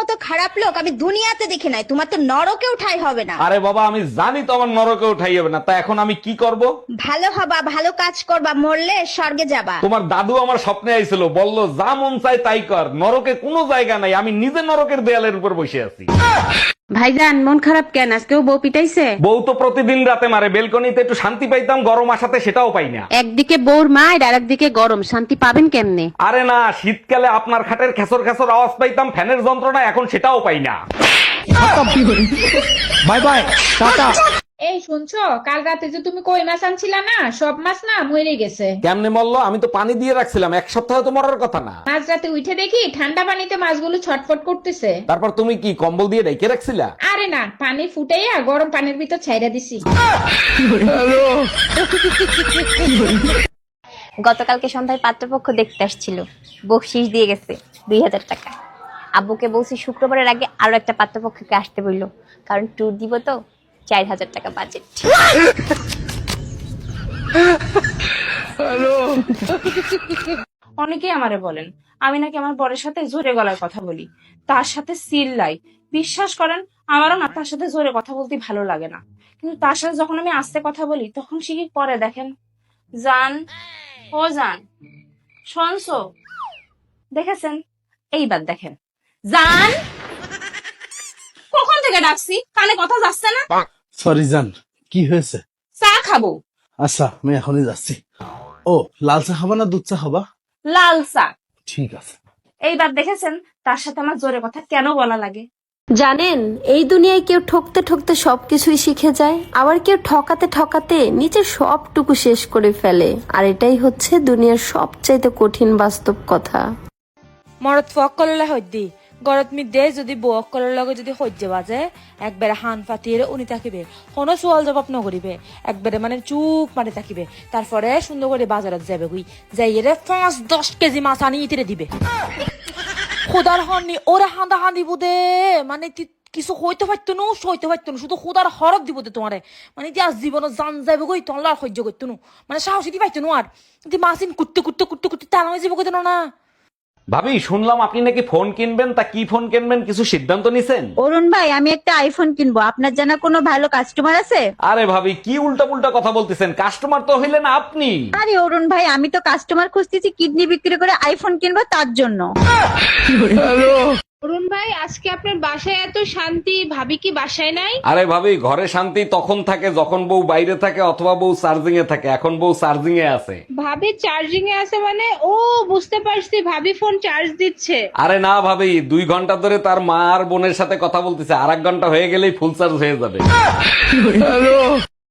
মতো খারাপ লোক আমি দুনিয়াতে দেখি নাই। তোমার তো নরকেও ঠাই হবে না। আরে বাবা আমি জানি তো আমার নরকে উঠাই হবে না। তা এখন আমি কি করব? ভালো হবা ভালো কাজ করবা মরলে স্বর্গে যাবা। তোমার দাদু আমার স্বপ্নে আইছিল বলল যা মন চাই তাই কর। নরকে কোনো জায়গা নাই আমি নিজে নরকের দেয়ালের উপর বসে আছি। ভাইজান মন খারাপ কেন? আজকেও বউ পিটাইছে? বউ তো প্রতিদিন রাতে মারে বেলকনিতে একটু শান্তি পাইতাম গরম আসাতে সেটাও পাই না। একদিকে বউর মায়ের আর একদিকে গরম। শান্তি পাবেন কেমনে? আরে না শীতকালে আপনার খাটের খেসর খেসর আওয়াজ পাইতাম ফ্যানের যন্ত্রণা এখন সেটাও পাই না। Bye bye tata. এই শুনছো? কাল রাতে যে তুমি কই মাছ আনছিলা না সব মাছ না মরে গেছে। কেমনে বলল আমি তো পানি দিয়ে রাখছিলাম এক সপ্তাহ তো মরার কথা না। মাঝ রাতে উঠে দেখি ঠান্ডা পানিতে মাছগুলো ছটফট করতেছে। তারপর তুমি কি কম্বল দিয়ে ডেকে রাখছিলা? আরে না পানি ফুটাইয়া গরম পানির ভিতর ছাইরা দিছি। গতকালকে সন্ধ্যায় পাত্রপক্ষ দেখতে আসছিল। বকশিস দিয়ে গেছে দুই হাজার টাকা। আব্বুকে বলছি শুক্রবারের আগে আরও একটা পাত্রপক্ষকে আসতে বলল কারণ ট্যুর দিব তো চার হাজার টাকা বাজেট অনেকেই আমারে বলেন আমি নাকি আমার বরের সাথে জোরে গলায় কথা বলি। তার সাথে চিল্লাই বিশ্বাস করেন আমারও না তার সাথে জোরে কথা বলতে ভালো লাগে না। কিন্তু তার সাথে যখন আমি আস্তে কথা বলি তখন সে কি করে দেখেন? জান ও জান শুনছো? দেখেছেন? এইবার দেখেন। জান! কখন থেকে ডাকছি? কানে কথা যাচ্ছে না? সরি জান কি হয়েছে? চা খাব। আচ্ছা আমি এখনই যাচ্ছি। ও লাল চা খাবা না দুধ চা খাবা? লাল চা। ঠিক আছে। এইবার দেখেছেন তার সাথে আমার জোরে কথা কেন বলা লাগে? জানেন এই দুনিয়ায় কেউ ঠকতে ঠকতে সবকিছুই শিখে যায় আবার কেউ ঠকাতে ঠকাতে নিজের সবটুকু শেষ করে ফেলে। আর এটাই হচ্ছে দুনিয়ার সবচাইতে কঠিন বাস্তব কথা। মরত ফকলের হদ্দি গরত মি যদি বউ অকলের লগে যদি সহ্য বাজে একবারে হান পাতিয়ে উনি থাকিবে। কোনো সোয়াল জবাব নকরিবে একবারে মানে চুপ মানে থাকিবে। তারপরে সুন্দর করে বাজারত যাবে গুই। যাই রে পাঁচ দশ কেজি মাছ আনি ইতিরে দিবে। খোদার হননি ওরা হাঁদা হাঁদি বুদে। মানে কিছু হইতে পারতো না সইতে পারতো না? শুধু খোদার হরক দিব দে তোমারে মানে যে আজ জীবন জান যাবে গই তোমার সহ্য করতো না। মানে সাহসী দি পাইতো না আর তুই মাসিন কুটতে কুটতে কুটতে কুটতে তালা যাবে কইতো না। ভাবি শুনলাম আপনি নাকি ফোন কিনবেন তা কি ফোন কিনবেন? কিছু সিদ্ধান্ত নিছেন? অরুণ ভাই আমি একটা আইফোন কিনবো। আপনার জানা কোনো ভালো কাস্টমার আছে? আরে ভাবি কি উল্টা পুল্টা কথা বলতেছেন? কাস্টমার তো হইলেন আপনি। আরে অরুণ ভাই আমি তো কাস্টমার খুঁজতেছি কিডনি বিক্রি করে আইফোন কিনবো তার জন্য। আজকে আপনার বাসায় এত শান্তি ভাবি কি বাসায় নাই? আরে ভাবি ঘরে শান্তি তখন থাকে যখন বউ বাইরে থাকে অথবা বউ চার্জিং এ থাকে। এখন বউ চার্জিং এ আছে। ভাবি চার্জিং এ আছে মানে? ও বুঝতে পারছি ভাবি ফোন চার্জ দিচ্ছে। আরে না ভাবি দুই ঘণ্টা ধরে তার মা আর বোনের সাথে কথা বলতেছে। আর এক ঘণ্টা হয়ে গেলেই ফুল চার্জ হয়ে যাবে।